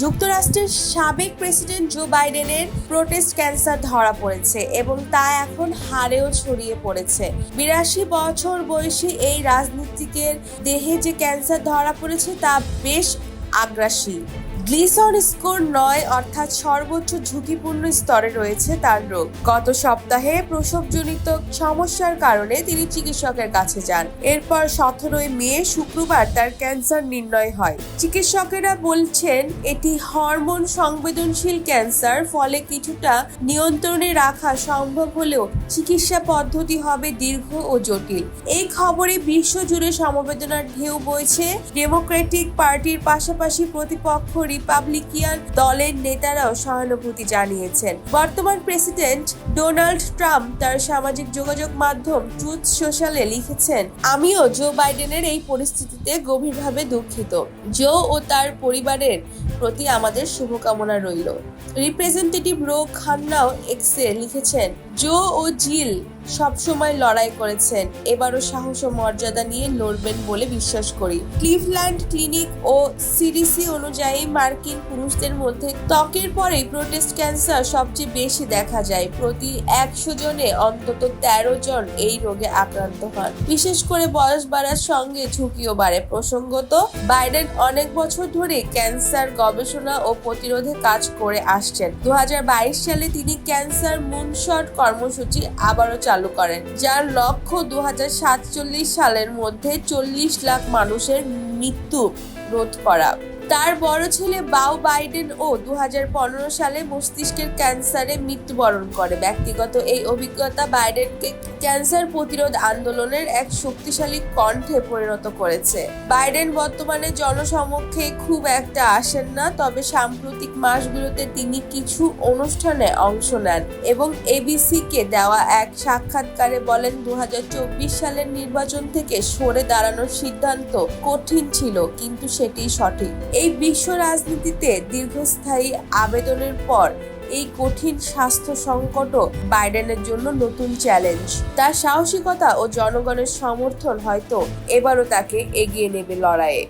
যুক্তরাষ্ট্রের সাবেক president Joe বাইডেনের প্রোটেস্ট ক্যান্সার ধরা পড়েছে এবং তা এখন হারেও ছড়িয়ে পড়েছে। বিরাশি বছর বয়সী এই রাজনীতিকের দেহে যে ক্যান্সার ধরা পড়েছে তা বেশ আগ্রাসী। গ্লিসন স্কোর নয় অর্থাৎ সর্বোচ্চ ঝুঁকিপূর্ণ স্তরে রয়েছে তার রোগ। গত সপ্তাহে প্রসবজনিত সমস্যার কারণে তিনি চিকিৎসকের কাছে যান। এরপর সতেরোই মে, শুক্রবার তার ক্যান্সার নির্ণয় হয়। চিকিৎসকেরা বলছেন, এটি হরমোন সংবেদনশীল ক্যান্সার, ফলে কিছুটা নিয়ন্ত্রণে রাখা সম্ভব হলেও চিকিৎসা পদ্ধতি হবে দীর্ঘ ও জটিল। এই খবরে বিশ্বজুড়ে সমবেদনার ঢেউ বইছে। ডেমোক্রেটিক পার্টির পাশাপাশি প্রতিপক্ষ রিপাবলিকিয়ান দলের নেতারাও সহানুভূতি জানিয়েছেন। বর্তমান প্রেসিডেন্ট ডোনাল্ড ট্রাম্প তার সামাজিক যোগাযোগ মাধ্যম ট্রুথ সোশ্যালে লিখেছেন, আমিও জো বাইডেনের এই পরিস্থিতিতে গভীরভাবে দুঃখিত। জো ও তার পরিবারের প্রতি আমাদের শুভকামনা রইল। রিপ্রেজেন্টেটিভ রো খান্নাও এক্সে লিখেছেন, জো ও জিল সবসময় লড়াই করেছেন। এবারও সাহস ও মর্যাদা নিয়ে লড়বেন বলে বিশ্বাস করি। ক্লিভল্যান্ড ক্লিনিক ও সিডিসি অনুযায়ী মার্কিন পুরুষদের মধ্যে ত্বকের পরেই প্রোটেস্ট ক্যান্সার সবচেয়ে বেশি দেখা যায়। প্রতি একশো জনে অন্তত তেরো জন এই রোগে আক্রান্ত হন। বিশেষ করে বয়স বাড়ার সঙ্গে ঝুঁকিও বাড়ে। প্রসঙ্গত, বাইডেন অনেক বছর ধরে ক্যান্সার গবেষণা ও প্রতিরোধে কাজ করে আসছেন। দু হাজার বাইশ সালে তিনি ক্যান্সার মুনশট কর্মসূচি আবারও চালু করেন যার লক্ষ্য দু হাজার সাতচল্লিশ সালের মধ্যে চল্লিশ লাখ মানুষের মৃত্যু রোধ করা। তার বড় ছেলে বাউ বাইডেন ও দু হাজার পনেরো সালে মস্তিষ্কের ক্যান্সারে মৃত্যুবরণ করে। ব্যক্তিগত এই অভিজ্ঞতা বাইডেনকে ক্যান্সার প্রতিরোধ আন্দোলনের এক শক্তিশালী কণ্ঠে পরিণত করেছে। বাইডেন বর্তমানে জনসমক্ষে খুব একটা আসেন না, তবে সাম্প্রতিক মাসগুলোতে তিনি কিছু অনুষ্ঠানে অংশ নেন এবং এবিসি কে দেওয়া এক সাক্ষাৎকারে বলেন দু হাজার চব্বিশ সালের নির্বাচন থেকে সরে দাঁড়ানোর সিদ্ধান্ত কঠিন ছিল, কিন্তু সেটি সঠিক। এই বিশ্ব রাজনীতিতে দীর্ঘস্থায়ী আবেদনের পর এই কঠিন স্বাস্থ্য সংকটও বাইডেনের জন্য নতুন চ্যালেঞ্জ। তার সাহসিকতা ও জনগণের সমর্থন হয়তো এবারও তাকে এগিয়ে নেবে লড়াইয়ে।